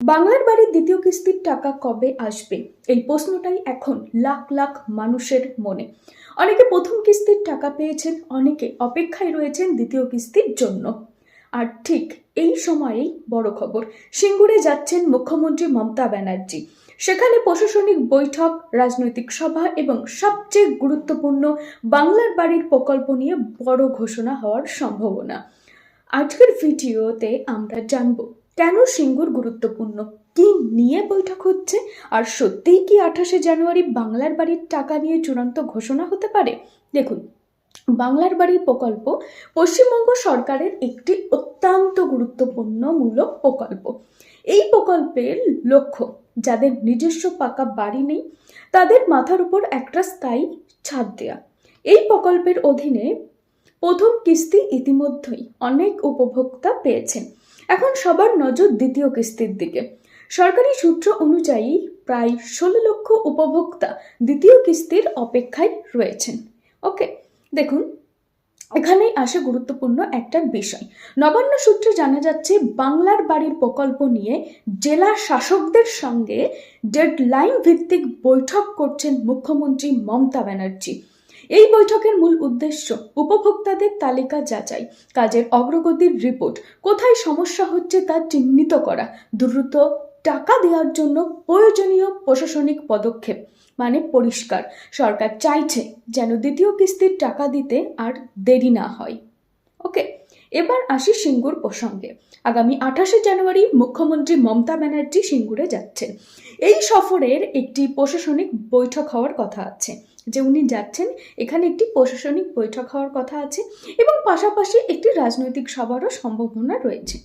বাংলার বাড়ির দ্বিতীয় কিস্তির টাকা কবে আসবে? এই প্রশ্নটাই এখন লাখ লাখ মানুষের মনে। অনেকে প্রথম কিস্তির টাকা পেয়েছেন, অনেকে অপেক্ষায় রয়েছেন দ্বিতীয় কিস্তির জন্য। আর ঠিক এই সময়েই বড় খবর, সিঙ্গুরে যাচ্ছেন মুখ্যমন্ত্রী মমতা ব্যানার্জি। সেখানে প্রশাসনিক বৈঠক, রাজনৈতিক সভা এবং সবচেয়ে গুরুত্বপূর্ণ বাংলার বাড়ির প্রকল্প নিয়ে বড় ঘোষণা হওয়ার সম্ভাবনা। আজকের ভিডিওতে আমরা জানব কেন সিঙ্গুর গুরুত্বপূর্ণ? কি নিয়ে বৈঠক হচ্ছে? আর সত্যিই কি আঠাশে জানুয়ারি বাংলার বাড়ির টাকা নিয়ে চূড়ান্ত ঘোষণা হতে পারে? দেখুন, বাংলার বাড়ির প্রকল্প পশ্চিমবঙ্গ সরকারের একটি অত্যন্ত গুরুত্বপূর্ণ মূলক প্রকল্প। এই প্রকল্পের লক্ষ্য, যাদের নিজস্ব পাকা বাড়ি নেই, তাদের মাথার উপর একটা স্থায়ী ছাদ দেয়া। এই প্রকল্পের অধীনে প্রথম কিস্তি ইতিমধ্যেই অনেক উপভোক্তা পেয়েছেন। এখন সবার নজর দ্বিতীয় কিস্তির দিকে। সরকারি সূত্র অনুযায়ী প্রায় ষোলো লক্ষ উপভোক্তা দ্বিতীয় কিস্তির অপেক্ষায় রয়েছেন। ওকে, দেখুন এখানেই আসে গুরুত্বপূর্ণ একটা বিষয়। নবান্ন সূত্রে জানা যাচ্ছে, বাংলার বাড়ির প্রকল্প নিয়ে জেলা শাসকদের সঙ্গে ডেডলাইন ভিত্তিক বৈঠক করছেন মুখ্যমন্ত্রী মমতা ব্যানার্জি। এই বৈঠকের মূল উদ্দেশ্য উপভোক্তাদের তালিকা যাচাই, কাজের অগ্রগতির রিপোর্ট, কোথায় সমস্যা হচ্ছে তা চিহ্নিত করা, দ্রুত টাকা দেওয়ার জন্য প্রয়োজনীয় প্রশাসনিক পদক্ষেপ মানে পরিষ্কার, সরকার চাইছে যেন দ্বিতীয় কিস্তির টাকা দিতে আর দেরি না হয়। ওকে, এবার আসি সিঙ্গুর প্রসঙ্গে। আগামী আঠাশে জানুয়ারি মুখ্যমন্ত্রী মমতা ব্যানার্জি সিঙ্গুরে যাচ্ছেন। এই সফরের একটি প্রশাসনিক বৈঠক হওয়ার কথা আছে। যে উনি যাচ্ছেন, এখানে একটি প্রশাসনিক বৈঠক হওয়ার কথা আছে এবং পাশাপাশি একটি রাজনৈতিক সভারও সম্ভাবনা রয়েছে।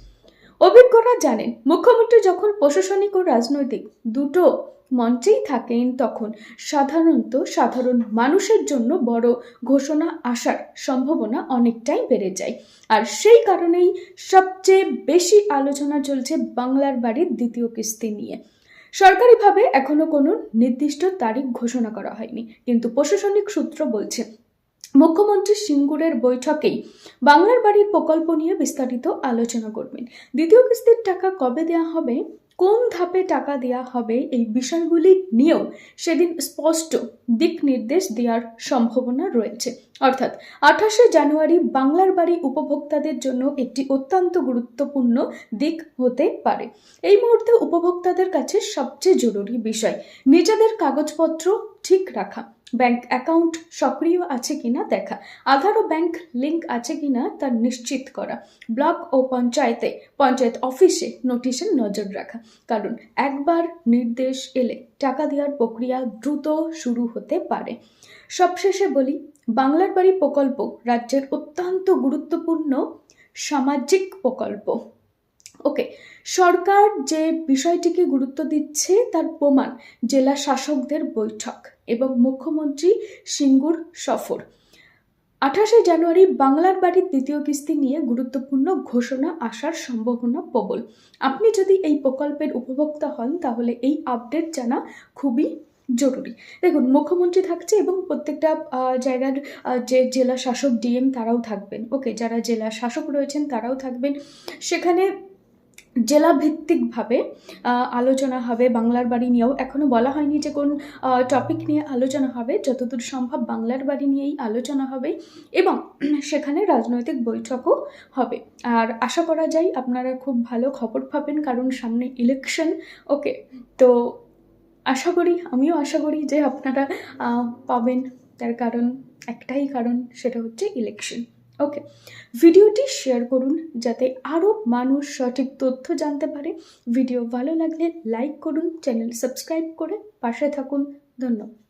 অভিজ্ঞরা জানেন, মুখ্যমন্ত্রী যখন প্রশাসনিক ও রাজনৈতিক দুটো মঞ্চেই থাকেন, তখন সাধারণত সাধারণ মানুষের জন্য বড় ঘোষণা আসার সম্ভাবনা অনেকটাই বেড়ে যায়। আর সেই কারণেই সবচেয়ে বেশি আলোচনা চলছে বাংলার বাড়ির দ্বিতীয় কিস্তি নিয়ে। সরকারিভাবে এখনও কোনো নির্দিষ্ট তারিখ ঘোষণা করা হয়নি, কিন্তু প্রশাসনিক সূত্র বলছে, মুখ্যমন্ত্রী সিঙ্গুরের বৈঠকেই বাংলার বাড়ির প্রকল্প নিয়ে বিস্তারিত আলোচনা করবেন। দ্বিতীয় কিস্তির টাকা কবে দেওয়া হবে? কোন ধাপে টাকা দেওয়া হবে এই বিষয়গুলি নিয়েও সেদিন স্পষ্ট দিক নির্দেশ দেওয়ার সম্ভাবনা রয়েছে। অর্থাৎ আঠাশে জানুয়ারি বাংলার বাড়ি উপভোক্তাদের জন্য একটি অত্যন্ত গুরুত্বপূর্ণ দিক হতে পারে। এই মুহূর্তে উপভোক্তাদের কাছে সবচেয়ে জরুরি বিষয় নিজেদের কাগজপত্র ঠিক রাখা। ব্যাংক অ্যাকাউন্ট সক্রিয় আছে কিনা দেখা। আধার ও ব্যাংক লিঙ্ক আছে কিনা তা নিশ্চিত করা। ব্লক ও পঞ্চায়েতে, পঞ্চায়েত অফিসে নোটিশের নজর রাখা। কারণ একবার নির্দেশ এলে টাকা দেওয়ার প্রক্রিয়া দ্রুত শুরু হতে পারে। সবশেষে বলি, বাংলার বাড়ি প্রকল্প রাজ্যের অত্যন্ত গুরুত্বপূর্ণ সামাজিক প্রকল্প। ওকে, সরকার যে বিষয়টিকে গুরুত্ব দিচ্ছে তার প্রমাণ জেলা শাসকদের বৈঠক। এবং মুখ্যমন্ত্রী সিঙ্গুর সফর। আঠাশে জানুয়ারি বাংলার বাড়ির দ্বিতীয় কিস্তি নিয়ে গুরুত্বপূর্ণ ঘোষণা আসার সম্ভাবনা প্রবল। আপনি যদি এই প্রকল্পের উপভোক্তা হন, তাহলে এই আপডেট জানা খুবই জরুরি। দেখুন, মুখ্যমন্ত্রী থাকছে এবং প্রত্যেকটা জায়গার যে জেলা শাসক, ডিএম তারাও থাকবেন। ওকে, যারা জেলা শাসক রয়েছেন, তারাও থাকবেন। সেখানে জেলা ভিত্তিকভাবে আলোচনা হবে বাংলার বাড়ি নিয়েও। এখনও বলা হয়নি যে কোন টপিক নিয়ে আলোচনা হবে, যতদূর সম্ভব বাংলার বাড়ি নিয়েই আলোচনা হবে এবং সেখানে রাজনৈতিক বৈঠকও হবে। আর আশা করা যায় আপনারা খুব ভালো খবর পাবেন কারণ সামনে ইলেকশন ওকে তো আশা করি, আমিও আশা করি যে আপনারা পাবেন। তার কারণ, একটাই কারণ, সেটা হচ্ছে ইলেকশন ওকে ভিডিওটি শেয়ার করুন যাতে আরও মানুষ সঠিক তথ্য জানতে পারে। ভিডিও ভালো লাগলে লাইক করুন চ্যানেল সাবস্ক্রাইব করে পাশে থাকুন। ধন্যবাদ।